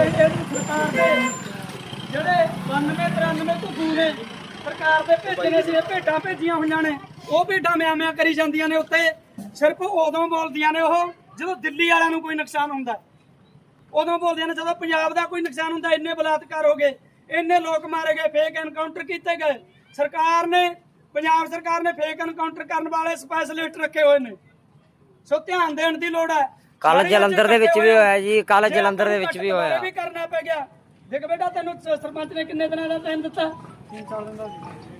ਦੇ ਇਹ ਸਰਕਾਰ ਦੇ ਜਿਹੜੇ 92 93 ਘੁੱਗੂ ਨੇ, ਸਰਕਾਰ ਦੇ ਭੇਜੇ ਸੀ ਇਹ ਭੇਜੀਆਂ ਹੋਈਆਂ ਨੇ, ਉਹ ਭੇਡਾਂ ਮਿਆਂ ਕਰੀ ਜਾਂਦੀਆਂ ਨੇ ਉੱਤੇ। ਸਿਰਫ ਉਦੋਂ ਬੋਲਦੀਆਂ ਨੇ ਉਹ, ਜਦੋਂ ਦਿੱਲੀ ਵਾਲਿਆਂ ਨੂੰ ਕੋਈ ਨੁਕਸਾਨ ਹੁੰਦਾ। ਉਦੋਂ ਬੋਲਦੇ ਨੇ, ਜਦੋਂ ਪੰਜਾਬ ਦਾ ਕੋਈ ਨੁਕਸਾਨ ਹੁੰਦਾ, ਇੰਨੇ ਬਲਾਤਕਾਰ ਹੋ ਗਏ, ਇੰਨੇ ਲੋਕ ਮਾਰੇ ਗਏ ਫੇਕ ਐਨਕਾਊਂਟਰ ਕੀਤੇ ਗਏ। ਸਰਕਾਰ ਨੇ, ਪੰਜਾਬ ਸਰਕਾਰ ਨੇ ਫੇਕ ਐਨਕਾਊਂਟਰ ਕਰਨ ਵਾਲੇ ਸਪੈਸ਼ਲਿਸਟ ਰੱਖੇ ਹੋਏ ਨੇ। ਸੋ ਧਿਆਨ ਦੇਣ ਦੀ ਲੋੜ ਹੈ ਸਾਰੇ ਜਲੰਧਰ ਦੇ ਵਿੱਚ ਵੀ। ਹੋਇਆ। ਜੀ, ਕੱਲ੍ਹ ਜੇ ਜਲੰਧਰ ਦੇ ਵਿੱਚ ਵੀ ਹੋਇਆ। ਵੀ ਕਰਨਾ ਪੈ ਗਿਆ। ਦੇਖ ਬੇਟਾ ਤੈਨੂੰ ਸਰਪੰਚ ਨੇ ਕਿੰਨੇ ਦਿਨਾਂ ਦਾ ਟਾਈਮ ਦਿੱਤਾ?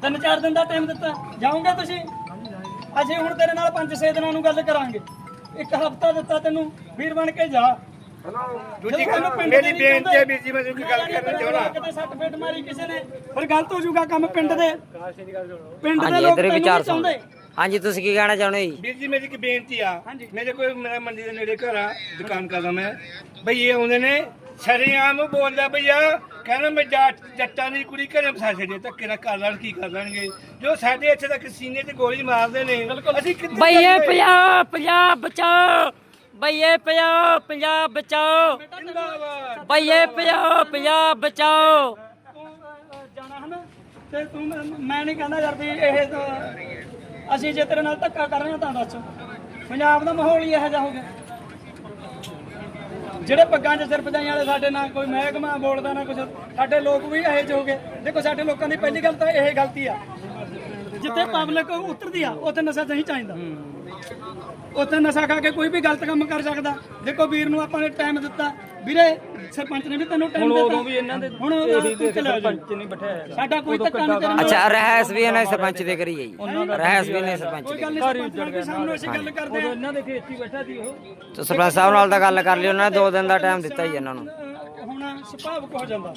ਤਿੰਨ ਚਾਰ ਦਿਨ ਦਾ ਟਾਈਮ ਦਿੱਤਾ। ਜਾਓਗੇ ਤੁਸੀਂ? ਅਸੀਂ ਹੁਣ ਤੇਰੇ ਨਾਲ 5-6 ਦਿਨਾਂ ਨੂੰ ਗੱਲ ਕਰਾਂਗੇ। ਇੱਕ ਹਫਤਾ ਦਿੱਤਾ ਤੈਨੂੰ। ਵੀਰ ਬਣ ਕੇ ਜਾ। ਦੂਜੀ ਗੱਲ ਮੇਰੀ ਦੇ ਬੇਨਤੀ ਹੈ ਵੀਰ ਜੀ ਮੈਂ ਤੁਹਾਨੂੰ ਗੱਲ ਕਰਨਾ ਚਾਹਣਾ ਕਿਤੇ ਸੱਟ ਫੇਟ ਮਾਰੀ ਕਿਸੇ ਨੇ ਫਿਰ ਗਲਤ ਹੋ ਜਾਊਗਾ ਕੰਮ ਪਿੰਡ ਦੇ। ਪਿੰਡ ਦੇ ਹਾਂਜੀ ਲੋਕ ਤੈਨੂੰ ਵਿਚਾਰ ਨਹੀਂ ਚਾਹੁੰਦੇ। ਹਾਂਜੀ ਤੁਸੀਂ ਕੀ ਕਹਿਣਾ ਚਾਹੁੰਦੇ ਜੀ? ਵੀਰ ਜੀ ਮੇਰੀ ਇੱਕ ਬੇਨਤੀ ਆ। ਮੇਰੇ ਕੋਈ ਮੇਰਾ ਮੰਡੀ ਦੇ ਨੇੜੇ ਘਰ ਆ ਦੁਕਾਨ ਕਰਦਾ ਮੈਂ। ਬਈ ਇਹ ਆਉਂਦੇ ਨੇ ਸ਼ਰੇਆਮ ਬੋਲਦਾ ਭਈਆ ਕਹਿੰਦਾ ਮੈਂ ਜੱਟ ਜੱਟਾਂ ਦੀ ਕੁੜੀ ਘਰੇ ਫਸਾ ਛੱਡੇ ਧੱਕੇ ਨਾਲ ਕਰ ਲੈਣ ਕੀ ਕਰ ਲੈਣਗੇ? ਜੋ ਸਾਡੇ ਇੱਥੇ ਤੱਕ ਸੀਨੇ ਤੇ ਗੋਲੀ ਮਾਰਦੇ ਨੇ ਅਸੀਂ ਕਿੱਥੇ ਬਈਏ ਜਾਈਏ? ਪੰਜਾਬ ਪੰਜਾਬ ਬਚਾਓ। ਬਈਏ ਪੰਜਾਬ ਪੰਜਾਬ ਬਚਾਓ। ਜ਼ਿੰਦਾਬਾਦ। ਬਈਏ ਪੰਜਾਬ ਪੰਜਾਬ ਬਚਾਓ। ਤੂੰ ਅਹ, ਜਾਣਾ ਹਨ? ਤੇ ਤੂੰ ਮੈਂ- ਮੈਂ ਨਹੀਂ ਕਹਿੰਦਾ ਯਾਰ ਵੀ ਇਹ ਤਾਂ ਅਸੀਂ ਜੇ ਤੇਰੇ ਨਾਲ ਧੱਕਾ ਕਰ ਰਹੇ ਹਾਂ ਤਾਂ ਦੱਸ। ਪੰਜਾਬ ਦਾ ਮਾਹੌਲ ਹੀ ਇਹੋ ਜਿਹਾ ਹੋ ਗਿਆ। ਜਿਹੜੇ ਪੱਗਾਂ 'ਚ ਸਿਰ ਪਜਾਈਆਂ ਵਾਲੇ ਸਾਡੇ ਨਾਲ ਕੋਈ ਮਹਿਕਮਾ ਬੋਲਦਾ ਨਾ ਕੁਝ ਸਾਡੇ ਲੋਕ ਵੀ ਇਹੋ ਜਿਹੇ ਹੋ ਗਏ। ਦੇਖੋ, ਸਾਡੇ ਲੋਕਾਂ ਦੀ ਪਹਿਲੀ ਗੱਲ ਤਾਂ ਇਹ ਗਲਤੀ ਆ। ਜਿੱਥੇ ਪਬਲਿਕ ਉਤਰਦੀ ਆ, ਉੱਥੇ ਨਸ਼ਾ ਨਹੀਂ ਚਾਹੀਦਾ। ਉੱਥੇ ਨਸ਼ਾ ਖਾ ਕੇ ਕੋਈ ਵੀ ਗਲਤ ਕੰਮ ਕਰ ਸਕਦਾ। ਦੇਖੋ, ਵੀਰ ਨੂੰ ਆਪਾਂ ਨੇ ਟਾਈਮ ਦਿੱਤਾ। ਵੀਰੇ ਸਰਪੰਚ ਨੇ ਵੀ ਤੈਨੂੰ ਟਾਈਮ ਦਿੱਤਾ। ਉਦੋਂ ਵੀ ਇਹਨਾਂ ਦੇ ਹੁਣ ਇਹੀ ਸਰਪੰਚ ਨਹੀਂ ਬਿਠਾਇਆ ਸਾਡਾ ਕੋਈ ਧੱਕਾ ਨਹੀਂ ਤੇਰੇ ਨਾਲ ਅੱਛਾ ਰਹਿਸ ਵੀ ਇਹਨਾਂ ਨੇ ਸਰਪੰਚ ਦੇ ਕਰੀ ਹੈ ਜੀ ਰਹਿਸ ਵੀ ਨੇ ਸਰਪੰਚ ਕੋਈ ਦੇ ਗੱਲ ਨਹੀਂ ਸਾਹਮਣੇ ਅਸੀਂ ਗੱਲ ਕਰਦੇ ਆ ਇਹਨਾਂ ਦੇ ਖੇਤ ਹੀ ਬੈਠਾ ਸੀ ਉਹ। ਤੇ ਸਰਪੰਚ ਸਾਹਿਬ ਨਾਲ ਤਾਂ ਗੱਲ ਕਰ ਲਈ ਉਹਨਾਂ ਨੇ 2 ਦਿਨ ਦਾ ਟਾਈਮ ਦਿੱਤਾ ਜੀ ਇਹਨਾਂ ਨੂੰ। ਹੁਣ ਸੁਭਾਵਕ ਹੋ ਜਾਂਦਾ।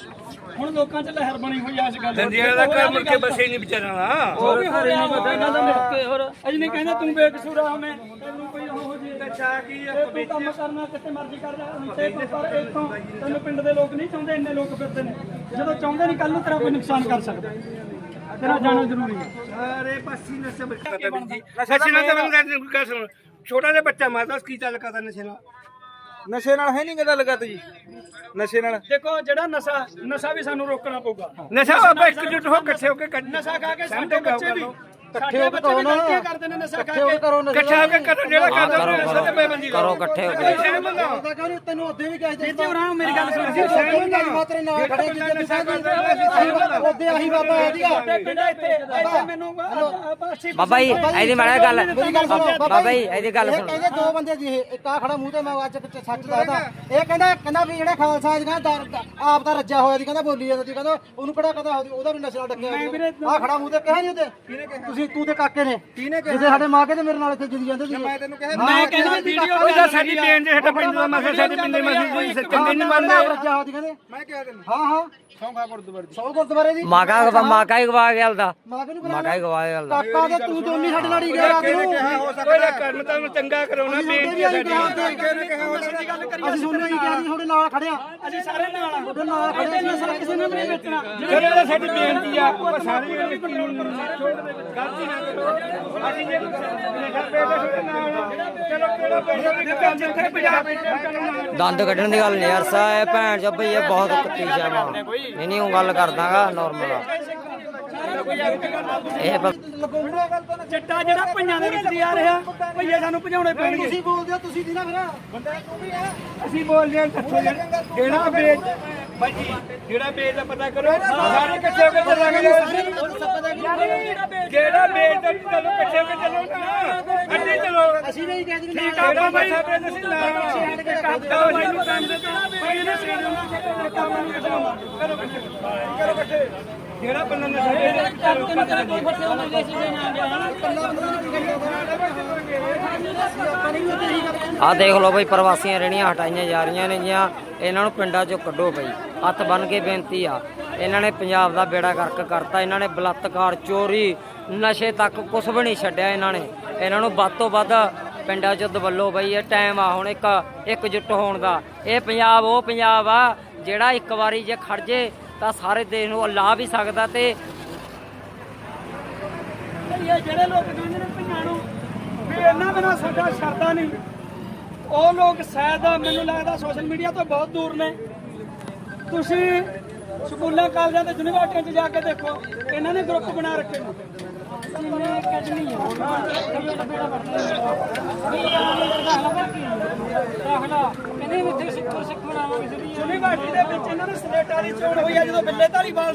ਹੁਣ ਲੋਕਾਂ 'ਚ ਲਹਿਰ ਬਣੀ ਹੋਈ ਆ ਇਸ ਗੱਲ ਦੀ। ਦੰਦੀਆਂ ਦਾ ਘਰ ਮੁੜ ਕੇ ਬਸੇ ਨਹੀਂ ਵਿਚਾਰਾਂ ਦਾ। ਉਹ ਵੀ ਹੋ ਰਿਹਾ ਇਹਨਾਂ ਦਾ ਕੇ ਹੋਰ। ਅਜ ਨਹੀਂ ਕਹਿੰਦਾ ਤੂੰ ਬੇਕਸੂਰ ਆ ਮੈਂ ਤੈਨੂੰ ਕੋਈ ਉਹ ਜੀ ਅੱਛਾ ਕੀ ਆ? ਤੂੰ ਕੰਮ ਕਰਨਾ ਕਿਤੇ ਮਰਜ਼ੀ ਕਰ ਜਾ ਤੇ ਪਰ ਇਥੋਂ। ਤੈਨੂੰ ਪਿੰਡ ਦੇ ਲੋਕ ਨਹੀਂ ਚਾਹੁੰਦੇ ਇੰਨੇ ਲੋਕ ਫਿਰਦੇ ਨੇ। ਜਦੋਂ ਚਾਹੁੰਦੇ ਨਹੀਂ ਕੱਲ ਨੂੰ ਤੇਰਾ ਕੋਈ ਨੁਕਸਾਨ ਕਰ ਸਕਦਾ। ਤੇਰਾ ਜਾਣਾ ਜ਼ਰੂਰੀ ਹੈ। ਅਰੇ ਪੱਸੀ ਨਸ਼ਾ ਬਚਾ ਜੀ ਨਸ਼ੇ ਨਾਲ ਤਾਂ ਮੈਨੂੰ ਗੱਲ ਸੁਣ। ਛੋਟਾ ਜਿਹਾ ਬੱਚਾ ਮਾਰਦਾ ਕੀ ਚੱਲ ਕਰਦਾ ਨਸ਼ੇ ਨਾਲ? ਨਸ਼ੇ ਨਾਲ ਹੈ ਨਹੀਂ ਕਿਹਦਾ ਲਗਾ ਜੀ। ਨਸ਼ੇ ਨਾਲ। ਦੇਖੋ ਜਿਹੜਾ ਨਸ਼ਾ ਨਸ਼ਾ ਵੀ ਸਾਨੂੰ ਰੋਕਣਾ ਪਊਗਾ। ਨਸ਼ਾ ਆਪਾਂ ਇਕਜੁੱਟ ਹੋ ਇਕੱਠੇ ਹੋ ਕੇ ਕੱਢ ਨਸ਼ਾ ਖਾ ਕੇ ਸਾਡੇ ਬੱਚੇ ਵੀ ਇਕੱਠੇ ਹੋ ਕੇ ਕਰੋ ਨਾ। ਕਰਦੇ ਨੇ ਨਸ਼ਾ ਖਾ ਕੇ ਕਰੋ ਨਸ਼ੇ। ਇਕੱਠਾ ਹੋ ਕੇ ਕਰੋ ਜਿਹੜਾ ਕਰਦਾ ਕਰੋ, ਉਹਨੂੰ ਨਸ਼ਾ ਤੇ ਬੇਬੰਦੀ ਕਰੋ ਇਕੱਠੇ ਹੋ ਕੇ ਪਤਾ ਕਿਉਂ ਤੈਨੂੰ ਉਹਦੇ ਵੀ ਕਹਿ ਜੀ ਉਰਾਂ ਮੇਰੀ ਗੱਲ ਸੁਣ। ਮਾਤਰੇ ਨਾਲ ਖੜੇ ਜਿੱਦ ਨਸ਼ਾ ਉਹਦੇ ਆਹੀ ਬਾਬਾ ਆ। ਦੀਆ ਪਿੰਡ ਇੱਥੇ ਇੱਥੇ ਮੈਨੂੰ ਅਸੀਂ ਬਾਬਾ ਜੀ ਇਹਦੀ ਮਾੜਾ ਗੱਲ। ਬਾਬਾ ਜੀ ਇਹਦੀ ਗੱਲ ਇਹ ਸੁਣ। ਕਹਿੰਦੇ ਦੋ ਬੰਦੇ ਜੀ ਇਹ ਇੱਕ ਆ ਖੜਾ ਮੂੰਹ ਤੇ ਮੈਂ ਅੱਜ ਸੱਚ ਦੱਸਦਾ। ਇਹ ਕਹਿੰਦਾ ਕਹਿੰਦਾ ਵੀ ਜਿਹੜਾ ਖਾਲਸਾ ਜੀ ਕਹਿੰਦਾ ਆਪ ਦਾ ਰੱਜਾ ਹੋਇਆ ਦੀ ਕਹਿੰਦਾ ਬੋਲੀ ਜਾਂਦਾ ਸੀ ਕਹਿੰਦਾ ਉਹਨੂੰ ਕਿਹੜਾ ਕਹਦਾ ਉਹਦਾ ਵੀ ਨਸ਼ਾ ਡੱਕਿਆ ਆ ਖੜਾ ਮੂੰਹ ਤੇ ਕਿਹਾ ਨਹੀਂ ਉਹਦੇ? ਤੁਸੀਂ ਤੂੰ ਤੇ ਕਾਕੇ ਨੇ। ਜਿਹਦੇ ਸਾਡੇ ਮਾਂ ਕੇ ਤੇ ਮੇਰੇ ਨਾਲ ਇੱਥੇ ਜਿੱਦੀ ਜਾਂਦੇ ਸੀ ਮੈਂ ਤੈਨੂੰ ਕਿਹਾ ਮੈਂ ਕਹਿੰਦਾ ਵੀਡੀਓ ਤਾਂ ਸਾਡੀ ਬੇਨ ਦੇ ਸਾਡਾ ਪਿੰਡ ਦਾ ਮਸਲਾ ਸਾਡੇ ਪਿੰਡ ਦੇ ਮਸਲੇ ਦੀ ਚੰਗੇ ਨਹੀਂ ਮੰਨਦੇ ਰੱਜਾ ਹੋਇਆ ਦੀ ਕਹਿੰਦੇ। ਮੈਂ ਕਿਹਾ ਤੈਨੂੰ। ਹਾਂ। ਹਾਂ ਸੌਂਖਾ ਗੁਰਦੁਆਰੇ ਦੀ। ਸੌਂ ਗੁਰਦੁਆਰੇ ਦੀ। ਮਾਕਾ ਮਾਕਾ ਹੀ ਗਵਾ ਗਿਆ ਉਹਦਾ ਮਾਂ ਕੇ ਨੂੰ ਮਾਕਾ ਹੀ ਗਵਾ ਗਿਆ ਉਹਦਾ ਕਾਕਾ ਤੇ ਤੂੰ ਦੋਨੀ ਸਾਡੇ ਨਾਲ ਹੀ ਗਿਆ ਰਾਤ ਨੂੰ। ਕੋਈ ਕਰਮ ਤਾਂ ਉਹਨੂੰ ਚੰਗਾ ਕਰਾਉਣਾ ਬੇਨਤੀ ਹੈ ਸਾਡੀ। ਅਸੀਂ ਸੁਣਨੇ ਹੀ ਕਿਹਾ ਸੀ ਤੁਹਾਡੇ ਨਾਲ ਖੜਿਆ। ਅਸੀਂ ਸਾਰੇ ਨਾਲ ਆ। ਤੁਹਾਡੇ ਨਾਲ ਖੜਿਆ ਸੀ ਨਸ਼ਾ ਕਿਸੇ ਨੂੰ ਵੀ ਨਹੀਂ ਵੇਚਣਾ। ਜਿਹੜੇ ਸਾਡੀ ਬੇਨਤੀ ਆ ਉਹ ਸਾਰੇ ਨਾ ਕਰੋ ਜੇ ਕਿਹੜਾ ਦੰਦ ਕੱਢਣ ਦੀ ਗੱਲ ਨਹੀਂ ਯਾਰ ਸਾਹਿਬ ਭੈਣ ਚੋ ਭਈ ਇਹ ਬਹੁਤ ਕੁੱਤੀ ਸ਼ਾਮਾ ਨਹੀਂ ਨਹੀਂ ਉਹ ਗੱਲ ਕਰਦਾਗਾ ਨਾਰਮਲ ਆ। ਇਹ ਚਿੱਟਾ ਜਿਹੜਾ ਪੰਜਾਂ ਦੇ ਵਿੱਚ ਦੀ ਆ ਰਿਹਾ ਭਈਏ ਸਾਨੂੰ ਭਜਾਉਣੇ ਪੈਣਗੇ। ਤੁਸੀਂ ਬੋਲਦੇ ਹੋ ਤੁਸੀਂ ਦੀ ਨਾ ਫਿਰ। ਬੰਦਾ ਤੂੰ ਵੀ ਹੈ ਅਸੀਂ ਬੋਲਦੇ ਹਾਂ ਕੱਥੋਂ ਜਿਹੜਾ ਵੇਚ ਬਾਜੀ ਜਿਹੜਾ ਵੇਚ ਦਾ ਪਤਾ ਕਰੋ ਸਾਰੇ ਇਕੱਠੇ ਹੋ ਕੇ ਚੱਲਾਂਗੇ। ਜਿਹੜਾ ਵੇਚ ਦਾ ਚਲੋ ਇਕੱਠੇ ਹੋ ਕੇ ਚੱਲੋ ਨਾ। ਅੱਡੇ ਚਲੋ। ਅਸੀਂ ਨਹੀਂ ਕਹਿੰਦੇ ਠੀਕ ਆ ਬਾਬਾ ਸਾਹਿਬ ਨੇ ਤੁਸੀਂ ਨਾਲ ਕਰਦਾ ਮੈਨੂੰ ਕੰਮ ਦਿੱਤਾ ਭਾਈ ਨੇ ਸੇਡ ਨੂੰ ਨੂੰ ਕਰੋ ਕਰੋ ਇਕੱਠੇ। ਜਿਹੜਾ ਬੰਦਾ ਨਸ਼ਾ ਵੇਚਦਾ ਆਹ ਦੇਖ ਲਓ ਬਈ ਪ੍ਰਵਾਸੀਆਂ ਰੇੜੀਆਂ ਹਟਾਈਆਂ ਜਾ ਰਹੀਆਂ ਨੇ ਜੀਆਂ ਇਹਨਾਂ ਨੂੰ ਪਿੰਡਾਂ ਚੋਂ ਕੱਢੋ ਬਈ। ਹੱਥ ਬੰਨ ਕੇ ਬੇਨਤੀ ਆ। ਇਹਨਾਂ ਨੇ ਪੰਜਾਬ ਦਾ ਬੇੜਾ ਗਰਕ ਕਰਤਾ ਇਹਨਾਂ ਨੇ ਬਲਾਤਕਾਰ ਚੋਰੀ ਨਸ਼ੇ ਤੱਕ ਕੁਝ ਵੀ ਨਹੀਂ ਛੱਡਿਆ ਇਹਨਾਂ ਨੇ। ਇਹਨਾਂ ਨੂੰ ਵੱਧ ਤੋਂ ਵੱਧ ਪਿੰਡਾਂ 'ਚ ਦਵੱਲੋ ਬਈ ਇਹ ਟਾਈਮ ਆ ਹੁਣ ਇੱਕ ਇਕਜੁੱਟ ਹੋਣ ਦਾ। ਇਹ ਪੰਜਾਬ ਉਹ ਪੰਜਾਬ ਆ ਜਿਹੜਾ ਇੱਕ ਵਾਰੀ ਜੇ ਖੜ ਜੇ ਤਾਂ ਸਾਰੇ ਦੇਸ਼ ਨੂੰ ਲਾ ਵੀ ਸਕਦਾ ਤੇ ਜਿਹੜੇ ਲੋਕ ਕਹਿੰਦੇ ਨੇ ਭਈਆਂ ਵੀ ਇਹਨਾਂ ਬਿਨਾ ਸਾਡਾ ਸਰਦਾ ਨਹੀਂ, ਉਹ ਲੋਕ ਸ਼ਾਇਦ ਮੈਨੂੰ ਲੱਗਦਾ ਸੋਸ਼ਲ ਮੀਡੀਆ ਤੋਂ ਬਹੁਤ ਦੂਰ ਨੇ। ਤੁਸੀਂ ਸਕੂਲਾਂ, ਕਾਲਜਾਂ ਤੇ ਯੂਨੀਵਰਸਿਟੀਆਂ 'ਚ ਜਾ ਕੇ ਦੇਖੋ, ਇਹਨਾਂ ਨੇ ਗਰੁੱਪ ਬਣਾ ਰੱਖੇ ਨੇ। ਜਿੰਨੇ ਅਕੈਡਮੀ ਆ ਯੂਨੀਵਰਸਿਟੀ ਦੇ ਵਿੱਚ ਇਹਨਾਂ ਨੂੰ ਸਲੇਟਾਂ ਦੀ ਚੋਣ ਹੋਈ ਆ, ਜਦੋਂ ਬਿੱਲੇ ਧਾਲੀਵਾਲ